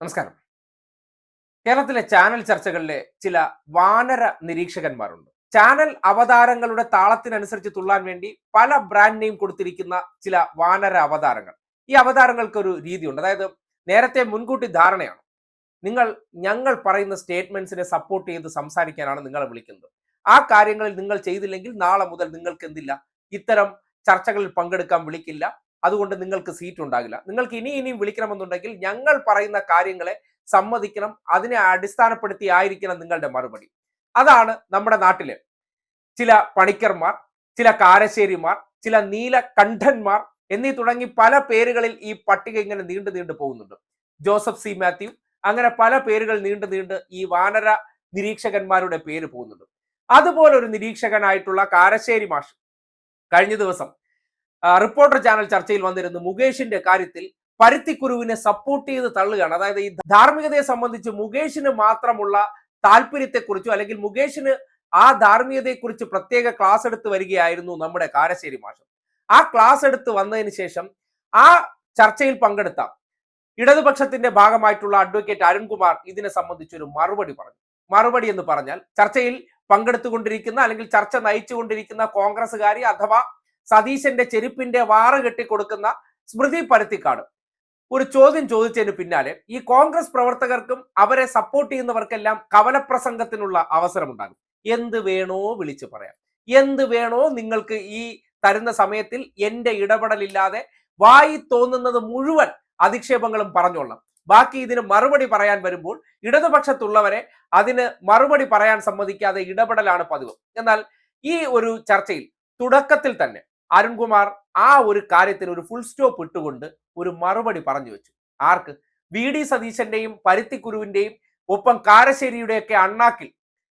നമസ്കാരം. കേരളത്തിലെ ചാനൽ ചർച്ചകളിലെ ചില വാനര നിരീക്ഷകന്മാരുണ്ട്. ചാനൽ അവതാരങ്ങളുടെ താളത്തിനനുസരിച്ച് തുള്ളാൻ വേണ്ടി പല ബ്രാൻഡ് നെയിം കൊടുത്തിരിക്കുന്ന ചില വാനര അവതാരങ്ങൾ. ഈ അവതാരങ്ങൾക്ക് ഒരു രീതിയുണ്ട്. അതായത് നേരത്തെ മുൻകൂട്ടി ധാരണയാണ്. നിങ്ങൾ ഞങ്ങൾ പറയുന്ന സ്റ്റേറ്റ്മെന്റ്സിനെ സപ്പോർട്ട് ചെയ്ത് സംസാരിക്കാനാണ് നിങ്ങളെ വിളിക്കുന്നത്. ആ കാര്യങ്ങളിൽ നിങ്ങൾ ചെയ്തില്ലെങ്കിൽ നാളെ മുതൽ നിങ്ങൾക്ക് എന്തില്ല ഇത്തരം ചർച്ചകളിൽ പങ്കെടുക്കാൻ വിളിക്കില്ല. അതുകൊണ്ട് നിങ്ങൾക്ക് സീറ്റ് ഉണ്ടാകില്ല. നിങ്ങൾക്ക് ഇനി ഇനിയും വിളിക്കണമെന്നുണ്ടെങ്കിൽ ഞങ്ങൾ പറയുന്ന കാര്യങ്ങളെ സമ്മതിക്കണം അതിനെ അടിസ്ഥാനപ്പെടുത്തി ആയിരിക്കണം നിങ്ങളുടെ മറുപടി. അതാണ് നമ്മുടെ നാട്ടിലെ ചില പണിക്കർമാർ ചില കാരശ്ശേരിമാർ ചില നീലകണ്ഠന്മാർ എന്നീ തുടങ്ങി പല പേരുകളിൽ ഈ പട്ടിക ഇങ്ങനെ നീണ്ടു നീണ്ടു പോകുന്നുണ്ട്. ജോസഫ് സി മാത്യു അങ്ങനെ പല പേരുകൾ നീണ്ടു നീണ്ട് ഈ വാനര നിരീക്ഷകന്മാരുടെ പേര് പോകുന്നുണ്ട്. അതുപോലെ ഒരു നിരീക്ഷകനായിട്ടുള്ള കാരശ്ശേരി മാഷ് കഴിഞ്ഞ ദിവസം റിപ്പോർട്ടർ ചാനൽ ചർച്ചയിൽ വന്നിരുന്നു മുകേഷിന്റെ കാര്യത്തിൽ പരുത്തിക്കുരുവിനെ സപ്പോർട്ട് ചെയ്ത് തള്ളുകയാണ്. അതായത് ഈ ധാർമ്മികതയെ സംബന്ധിച്ച് മുകേഷിന് മാത്രമുള്ള താല്പര്യത്തെക്കുറിച്ചോ അല്ലെങ്കിൽ മുകേഷിന് ആ ധാർമ്മികതയെക്കുറിച്ച് പ്രത്യേക ക്ലാസ് എടുത്ത് വരികയായിരുന്നു നമ്മുടെ കാരശ്ശേരി മാഷം. ആ ക്ലാസ് എടുത്ത് വന്നതിന് ശേഷം ആ ചർച്ചയിൽ പങ്കെടുത്ത ഇടതുപക്ഷത്തിന്റെ ഭാഗമായിട്ടുള്ള അഡ്വക്കേറ്റ് അരുൺകുമാർ ഇതിനെ സംബന്ധിച്ചൊരു മറുപടി പറഞ്ഞു. മറുപടി എന്ന് പറഞ്ഞാൽ ചർച്ചയിൽ പങ്കെടുത്തുകൊണ്ടിരിക്കുന്ന അല്ലെങ്കിൽ ചർച്ച നയിച്ചുകൊണ്ടിരിക്കുന്ന കോൺഗ്രസ്സുകാരി അഥവാ സതീശന്റെ ചെരുപ്പിന്റെ വാറ് കെട്ടിക്കൊടുക്കുന്ന സ്മൃതി പരുത്തിക്കാട് ഒരു ചോദ്യം ചോദിച്ചതിന് പിന്നാലെ ഈ കോൺഗ്രസ് പ്രവർത്തകർക്കും അവരെ സപ്പോർട്ട് ചെയ്യുന്നവർക്കെല്ലാം കവലപ്രസംഗത്തിനുള്ള അവസരമുണ്ടാകും. എന്ത് വേണോ വിളിച്ചു പറയാം. എന്ത് വേണോ നിങ്ങൾക്ക് ഈ തരുന്ന സമയത്തിൽ എന്റെ ഇടപെടലില്ലാതെ വായി തോന്നുന്നത് മുഴുവൻ അധിക്ഷേപങ്ങളും പറഞ്ഞോളാം ബാക്കി ഇതിന് മറുപടി പറയാൻ വരുമ്പോൾ ഇടതുപക്ഷത്തുള്ളവരെ അതിന് മറുപടി പറയാൻ സമ്മതിക്കാതെ ഇടപെടലാണ് പതിവ്. എന്നാൽ ഈ ഒരു ചർച്ചയിൽ തുടക്കത്തിൽ തന്നെ അരുൺകുമാർ ആ ഒരു കാര്യത്തിൽ ഒരു ഫുൾ സ്റ്റോപ്പ് ഇട്ടുകൊണ്ട് ഒരു മറുപടി പറഞ്ഞു വെച്ചു. ആർക്ക്? വി. ഡി. സതീശന്റെയും പരുത്തിക്കുരുവിന്റെയും ഒപ്പം കാരശ്ശേരിയുടെയൊക്കെ അണ്ണാക്കിൽ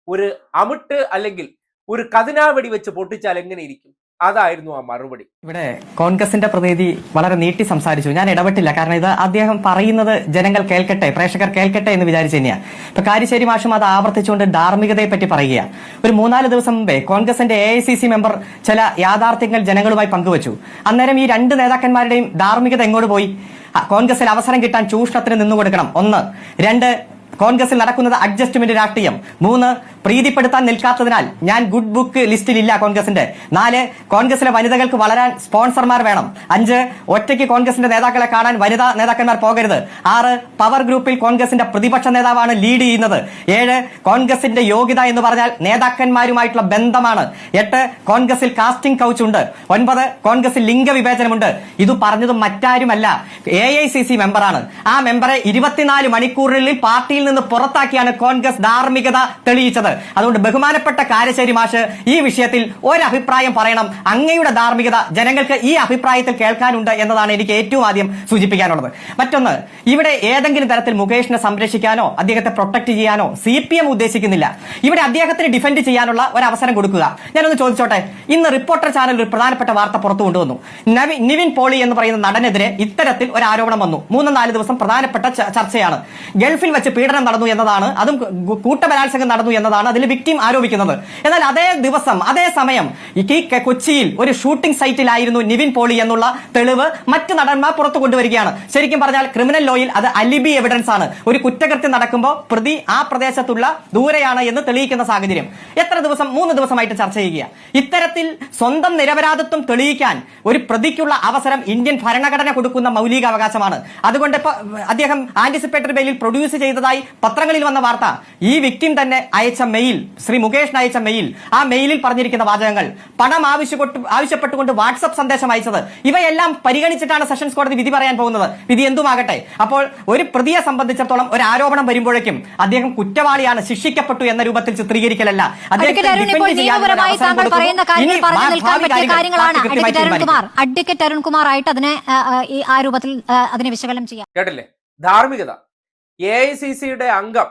ഒരു അമിട്ട് അല്ലെങ്കിൽ ഒരു കതിനാവെടി വെച്ച് പൊട്ടിച്ചാൽ എങ്ങനെ ഇരിക്കും? അതായിരുന്നു ആ മറുപടി. ഇവിടെ കോൺഗ്രസിന്റെ പ്രതിനിധി വളരെ നീട്ടി സംസാരിച്ചു. ഞാൻ ഇടപെട്ടില്ല. കാരണം ഇത് അദ്ദേഹം പറയുന്നത് ജനങ്ങൾ കേൾക്കട്ടെ പ്രേക്ഷകർ കേൾക്കട്ടെ എന്ന് വിചാരിച്ചു തന്നെയാണ് ഇപ്പൊ കാരിശ്ശേരി മാഷും അത് ആവർത്തിച്ചുകൊണ്ട് ധാർമ്മികതയെ പറ്റി പറയുകയാണ് ഒരു മൂന്നാൽ ദിവസം മുമ്പേ കോൺഗ്രസിന്റെ എ മെമ്പർ ചില യാഥാർത്ഥ്യങ്ങൾ ജനങ്ങളുമായി പങ്കുവച്ചു. അന്നേരം ഈ രണ്ട് നേതാക്കന്മാരുടെയും ധാർമ്മികത എങ്ങോട്ട് പോയി? കോൺഗ്രസിൽ അവസരം കിട്ടാൻ ചൂഷണത്തിന് നിന്നു കൊടുക്കണം ഒന്ന്. രണ്ട് കോൺഗ്രസിൽ നടക്കുന്നത് അഡ്ജസ്റ്റ്മെന്റ് രാഷ്ട്രീയം. മൂന്ന് പ്രീതിപ്പെടുത്താൻ നിൽക്കാത്തതിനാൽ ഞാൻ ഗുഡ് ബുക്ക് ലിസ്റ്റിൽ ഇല്ല കോൺഗ്രസിന്റെ. നാല് കോൺഗ്രസിലെ വനിതകൾക്ക് വളരാൻ സ്പോൺസർമാർ വേണം. അഞ്ച് ഒറ്റയ്ക്ക് കോൺഗ്രസിന്റെ നേതാക്കളെ കാണാൻ വനിതാ നേതാക്കന്മാർ പോകരുത്. ആറ് പവർ ഗ്രൂപ്പിൽ കോൺഗ്രസിന്റെ പ്രതിപക്ഷ നേതാവാണ് ലീഡ് ചെയ്യുന്നത്. ഏഴ് കോൺഗ്രസിന്റെ യോഗ്യത എന്ന് പറഞ്ഞാൽ നേതാക്കന്മാരുമായിട്ടുള്ള ബന്ധമാണ്. എട്ട് കോൺഗ്രസിൽ കാസ്റ്റിംഗ് കൗച്ച് ഉണ്ട്. ഒൻപത് കോൺഗ്രസിൽ ലിംഗവിവേചനമുണ്ട് ഇത് പറഞ്ഞത് മറ്റാരുമല്ല. എ ഐ സി സി മെമ്പറാണ്. ആ മെമ്പറെ ഇരുപത്തിനാല് മണിക്കൂറിനുള്ളിൽ പാർട്ടിയിൽ നിന്ന് പുറത്താക്കിയാണ് കോൺഗ്രസ് ധാർമ്മികത തെളിയിച്ചത്. അതുകൊണ്ട് ബഹുമാനപ്പെട്ട കാരശ്ശേരി മാഷ് ഈ വിഷയത്തിൽ ഒരഭിപ്രായം പറയണം. അങ്ങയുടെ ധാർമ്മികത ജനങ്ങൾക്ക് ഈ അഭിപ്രായത്തിൽ കേൾക്കാനുണ്ട് എന്നതാണ് എനിക്ക് ഏറ്റവും ആദ്യം സൂചിപ്പിക്കാനുള്ളത്. മറ്റൊന്ന് ഇവിടെ ഏതെങ്കിലും തരത്തിൽ മുകേഷിനെ സംരക്ഷിക്കാനോ അദ്ദേഹത്തെ പ്രൊട്ടക്ട് ചെയ്യാനോ സി പി എം ഉദ്ദേശിക്കുന്നില്ല. ഇവിടെ അദ്ദേഹത്തിന് ഡിഫെൻഡ് ചെയ്യാനുള്ള ഒരു അവസരം കൊടുക്കുക. ഞാനൊന്ന് ചോദിച്ചോട്ടെ ഇന്ന് റിപ്പോർട്ടർ ചാനൽ ഒരു പ്രധാനപ്പെട്ട വാർത്ത പുറത്തു കൊണ്ടുവന്നു. നിവിൻ പോളി എന്ന് പറയുന്ന നടനെതിരെ ഇത്തരത്തിൽ ഒരു ആരോപണം വന്നു. മൂന്ന് നാല് ദിവസം പ്രധാനപ്പെട്ട ചർച്ചയാണ്. ഗൾഫിൽ വെച്ച് പീഡനം നടന്നു എന്നതാണ് അതും കൂട്ടബലാത്സംഗം നടന്നു എന്നതാണ് അതിൽ വിക്ടിം ആരോപിക്കുന്നത്. എന്നാൽ അതേ ദിവസം അതേ സമയം ഈ കൊച്ചിയിൽ ഒരു ഷൂട്ടിംഗ് സൈറ്റിലായിരുന്നു നിവിൻ പോളി എന്നുള്ള തെളിവ് മറ്റ് നടന്മാർ പുറത്തു കൊണ്ടുവരികയാണ്. ശരിക്കും പറഞ്ഞാൽ ക്രിമിനൽ ലോയിൽ അത് അലിബി എവിഡൻസ് ആണ്. ഒരു കുറ്റകൃത്യം നടക്കുമ്പോൾ പ്രതി ആ പ്രദേശത്തുള്ള ദൂരെയാണ് എന്ന് തെളിയിക്കുന്ന സാഹചര്യം. എത്ര ദിവസം മൂന്ന് ദിവസമായിട്ട് ചർച്ച ചെയ്യുക ഇത്തരത്തിൽ സ്വന്തം നിരപരാധിത്വം തെളിയിക്കാൻ ഒരു പ്രതിക്കുള്ള അവസരം ഇന്ത്യൻ ഭരണഘടന കൊടുക്കുന്ന മൗലികാവകാശമാണ്. അതുകൊണ്ട് ഇപ്പൊ അദ്ദേഹം ആന്റിസിപ്പേറ്ററി ബെയിലിൽ പ്രൊഡ്യൂസ് ചെയ്തതായി പത്രങ്ങളിൽ വന്ന വാർത്ത. ഈ വിക്ടിം തന്നെ അയച്ച മെയിൽ ശ്രീ മുകേഷിന് അയച്ച മെയിൽ ആ മെയിലിൽ പറഞ്ഞിരിക്കുന്ന വാചകങ്ങൾ. പണം ആവശ്യപ്പെട്ടു ആവശ്യപ്പെട്ടുകൊണ്ട് വാട്സപ്പ് സന്ദേശം അയച്ചത്. ഇവയെല്ലാം പരിഗണിച്ചിട്ടാണ് സെഷൻസ് കോടതി വിധി പറയാൻ പോകുന്നത്. വിധി എന്തുമാകട്ടെ? അപ്പോൾ ഒരു പ്രതിയെ സംബന്ധിച്ചിടത്തോളം ഒരു ആരോപണം വരുമ്പോഴേക്കും അദ്ദേഹം കുറ്റവാളിയാണ് ശിക്ഷിക്കപ്പെട്ടു എന്ന രൂപത്തിൽ ചിത്രീകരിക്കലല്ല. അഡ്വക്കേറ്റ് അരുൺകുമാർ അഡ്വക്കേറ്റ് അരുൺകുമാർ ആയിട്ട് അതിനെ ആ രൂപത്തിൽ അതിനെ വിശകലനം ചെയ്യാം. കേട്ടില്ലേ? ധാർമ്മികത. എ ഐ സി സിയുടെ അംഗം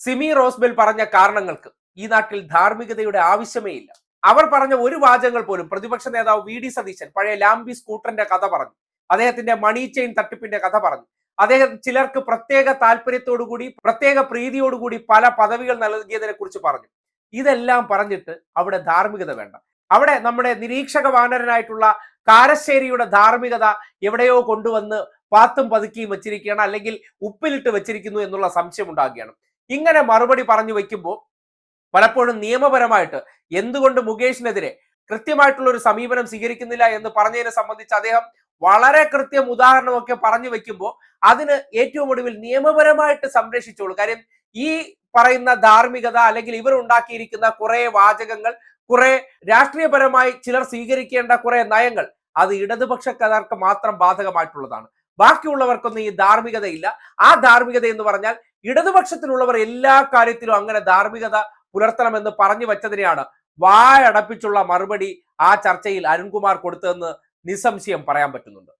സിമി റോസ്ബെൽ പറഞ്ഞ കാരണങ്ങൾക്ക് ഈ നാട്ടിൽ ധാർമ്മികതയുടെ ആവശ്യമേ ഇല്ല. അവർ പറഞ്ഞ ഒരു വാചകങ്ങൾ പോലും പ്രതിപക്ഷ നേതാവ് വി ഡി സതീശൻ പഴയ ലാംബി സ്കൂട്ടറിന്റെ കഥ പറഞ്ഞു. അദ്ദേഹത്തിന്റെ മണി ചെയിൻ തട്ടിപ്പിന്റെ കഥ പറഞ്ഞു. അദ്ദേഹം ചിലർക്ക് പ്രത്യേക താല്പര്യത്തോടുകൂടി പ്രത്യേക പ്രീതിയോടുകൂടി പല പദവികൾ നൽകിയതിനെ കുറിച്ച് പറഞ്ഞു. ഇതെല്ലാം പറഞ്ഞിട്ട് അവിടെ ധാർമ്മികത വേണ്ട. അവിടെ നമ്മുടെ നിരീക്ഷക വാനരനായിട്ടുള്ള കാരശ്ശേരിയുടെ ധാർമ്മികത എവിടെയോ കൊണ്ടുവന്ന് പാത്തും പതുക്കിയും വെച്ചിരിക്കുകയാണ്. അല്ലെങ്കിൽ ഉപ്പിലിട്ട് വെച്ചിരിക്കുന്നു എന്നുള്ള സംശയം ഉണ്ടാകുകയാണ് ഇങ്ങനെ മറുപടി പറഞ്ഞു വെക്കുമ്പോൾ പലപ്പോഴും നിയമപരമായിട്ട് എന്തുകൊണ്ട് മുകേഷിനെതിരെ കൃത്യമായിട്ടുള്ള ഒരു സമീപനം സ്വീകരിക്കുന്നില്ല എന്ന് പറഞ്ഞതിനെ സംബന്ധിച്ച് അദ്ദേഹം വളരെ കൃത്യം ഉദാഹരണമൊക്കെ പറഞ്ഞു വെക്കുമ്പോൾ അതിന് ഏറ്റവും ഒടുവിൽ നിയമപരമായിട്ട് സംരക്ഷിച്ചോളൂ. കാര്യം ഈ പറയുന്ന ധാർമ്മികത അല്ലെങ്കിൽ ഇവർ ഉണ്ടാക്കിയിരിക്കുന്ന കുറെ വാചകങ്ങൾ കുറെ രാഷ്ട്രീയപരമായി ചിലർ സ്വീകരിക്കേണ്ട കുറെ നയങ്ങൾ അത് ഇടതുപക്ഷക്കാർക്ക് മാത്രം ബാധകമായിട്ടുള്ളതാണ്. ബാക്കിയുള്ളവർക്കൊന്നും ഈ ധാർമ്മികതയില്ല. ആ ധാർമ്മികത എന്ന് പറഞ്ഞാൽ ഇടതുപക്ഷത്തിലുള്ളവർ എല്ലാ കാര്യത്തിലും അങ്ങനെ ധാർമ്മികത പുലർത്തണമെന്ന് പറഞ്ഞു വെച്ചതിനെയാണ് വായടപ്പിച്ചുള്ള മറുപടി ആ ചർച്ചയിൽ അരുൺകുമാർ കൊടുത്തതെന്ന് നിസ്സംശയം പറയാൻ പറ്റുന്നുണ്ട്.